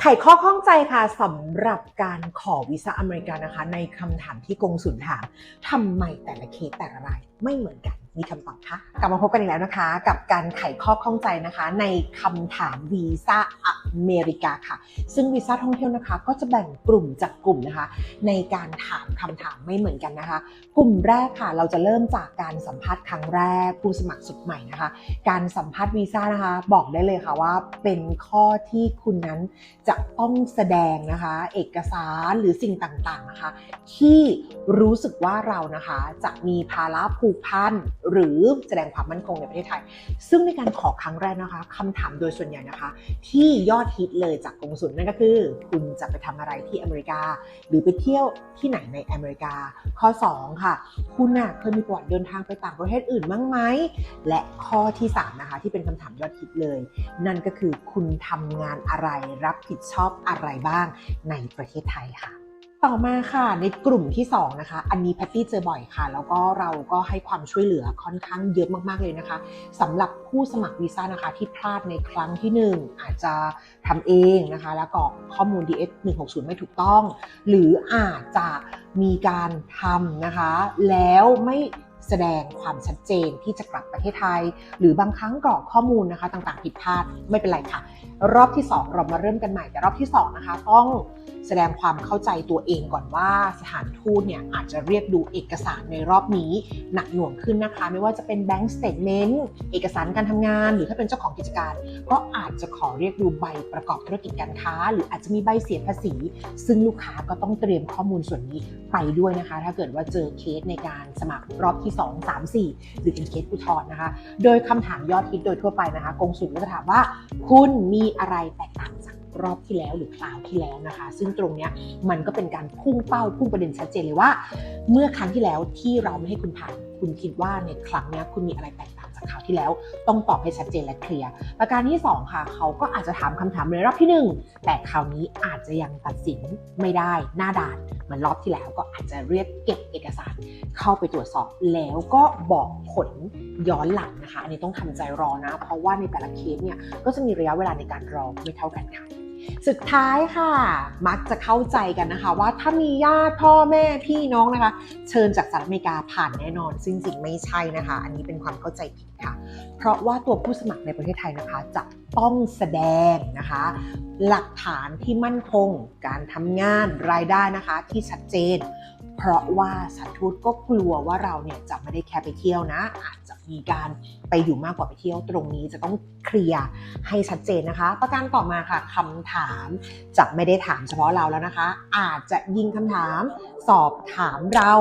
ไขข้อข้องใจค่ะสำหรับการขอวีซ่าอเมริกานะคะ ในคำถามที่กงสุลถามทำไมแต่ละเคสแต่ละรายไม่เหมือนกัน มีคำตอบค่ะ กลับมาพบกันอีกแล้วนะคะ กับการไขข้อข้องใจนะคะ ในคำถามวีซ่าอเมริกาค่ะ ซึ่งวีซ่าท่องเที่ยวนะคะ ก็จะแบ่งกลุ่มจากกลุ่มนะคะ ในการถามคำถามไม่เหมือนกันนะคะ กลุ่มแรกค่ะเราจะเริ่มจากการสัมภาษณ์ครั้งแรกผู้สมัครสุดใหม่นะคะ การสัมภาษณ์วีซ่านะคะ บอกได้เลยค่ะว่าเป็นข้อที่คุณนั้นจะต้องแสดงนะคะ เอกสารหรือสิ่งต่างๆนะคะ ที่รู้สึกว่าเรานะคะจะมีภาระผูกพันหรือแสดงความมั่นคงในประเทศไทย ซึ่งในการขอครั้งแรกนะคะคำถามโดยส่วนใหญ่นะคะ ที่ยอดฮิตเลยจากกงสุลนั่นก็คือ คุณจะไปทำอะไรที่อเมริกา หรือไปเที่ยวที่ไหนในอเมริกา ข้อ 2 ค่ะ คุณน่ะเคยมีประวัติเดินทางไปต่างประเทศอื่นบ้างไหมและข้อที่3นะคะที่เป็นคำถามยอดฮิตเลย นั่นก็คือคุณทำงานอะไรรับผิดชอบอะไรบ้างในประเทศไทยค่ะ ต่อมาค่ะในกลุ่มที่ 2 นะคะ อันนี้แพตตี้เจอบ่อยค่ะ แล้วก็เราก็ให้ความช่วยเหลือค่อนข้างเยอะมากๆเลยนะคะสำหรับผู้สมัครวีซ่านะคะที่พลาดในครั้งที่ 1 อาจจะทำเองนะคะ แล้วก็ข้อมูล DS 160 ไม่ถูกต้อง หรืออาจจะมีการทำนะคะ แล้วไม่ แสดงความชัดเจนที่จะกลับประเทศไทย หรือบางครั้งกรอกข้อมูลนะคะต่างๆผิดพลาดไม่เป็นไรค่ะ รอบที่ 2 เรามาเริ่มกันใหม่แต่รอบที่2นะคะต้องแสดงความเข้าใจตัวเองก่อนว่าสถานทูตเนี่ยอาจจะเรียกดูเอกสารในรอบนี้หนักหน่วงขึ้นนะคะ ไม่ว่าจะเป็น Bank Statement เอกสารการทำงาน หรือถ้าเป็นเจ้าของกิจการ ก็อาจจะขอเรียกดูใบประกอบธุรกิจการค้า หรืออาจจะมีใบเสียภาษี ซึ่งลูกค้าก็ต้องเตรียมข้อมูลส่วนนี้ไปด้วยนะคะ ถ้าเกิดว่าเจอเคสในการสมัครรอบที่ 2 3 4 หรือเป็นเคสอุทธรณ์นะคะ โดยคำถามยอดฮิตโดยทั่วไปนะคะกงสุลก็จะถามว่า คุณมีอะไรแตกต่างจากรอบที่แล้วหรือคราวที่แล้วนะคะ ซึ่งตรงเนี้ยมันก็เป็นการพุ่งเป้าพุ่งประเด็นชัดเจนเลยว่า เมื่อครั้งที่แล้วที่เราไม่ให้คุณผ่าน คุณคิดว่าในครั้งเนี้ยคุณมีอะไรแตก จากคราวที่แล้ว ต้องตอบให้ชัดเจนและเคลียร์ประการที่สองค่ะ เขาก็อาจจะถามคำถามในรอบที่หนึ่งแต่คราวนี้อาจจะยังตัดสินไม่ได้หน้าด่านเหมือนรอบที่แล้วก็อาจจะเรียกเก็บเอกสาร เข้าไปตรวจสอบแล้วก็บอกผลย้อนหลังนะคะ อันนี้ต้องทำใจรอนะ เพราะว่าในแต่ละเคสเนี่ยก็จะมีระยะเวลาในการรอไม่เท่ากันค่ะ สุดท้ายค่ะ มักจะเข้าใจกันนะคะว่าถ้ามีญาติพ่อแม่พี่น้องนะคะ เชิญจากสหรัฐอเมริกาผ่านแน่นอน ซึ่งจริงไม่ใช่นะคะ อันนี้เป็นความเข้าใจผิดค่ะ เพราะว่าตัวผู้สมัครในประเทศไทยนะคะ จะต้องแสดงนะคะ หลักฐานที่มั่นคง การทำงานรายได้นะคะที่ชัดเจน เพราะว่าสัตว์ทูตก็กลัวว่าเราเนี่ยจะไม่ได้แค่ไปเที่ยวนะ อาจจะมีการไปอยู่มากกว่าไปเที่ยวตรงนี้จะต้องเคลียร์ให้ชัดเจนนะคะ ประการต่อมาค่ะคำถามจะไม่ได้ถามเฉพาะเราแล้วนะคะ อาจจะยิงคำถามสอบถามเรา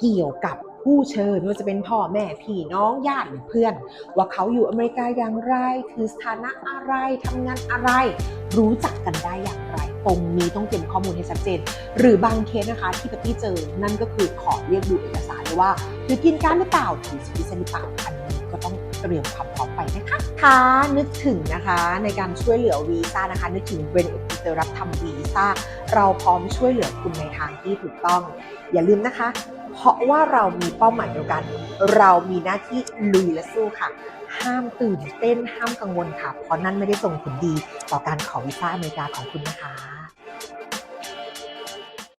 เกี่ยวกับ ผู้เชิญไม่ว่าจะเป็นพ่อแม่พี่น้องญาติหรือเพื่อน ว่าเขาอยู่อเมริกาอย่างไร คือสถานะอะไรทำงานอะไร รู้จักกันได้อย่างไร ตรงนี้ต้องเตรียมข้อมูลให้ชัดเจน หรือบางเคสนะคะที่ปตี้เจอ นั่นก็คือขอเรียกดูเอกสารเลยว่าถือกินการหรือเปล่าถือสิทธิหรือเปล่าอันนี้ก็ต้องเตรียมความพร้อมไปนะคะค่ะนึกถึงนะคะในการช่วยเหลือวีซ่านะคะ นึกถึงเบนเอเตอร์รับทำวีซ่าเราพร้อมช่วยเหลือคุณในทางที่ถูกต้อง อย่าลืมนะคะ เพราะว่าเรามีเป้าหมายเดียวกัน เรามีหน้าที่ลุยและสู้ค่ะ ห้ามตื่นเต้นห้ามกังวลค่ะ เพราะนั่นไม่ได้ส่งผลดีต่อการขอวีซ่าอเมริกาของคุณนะคะ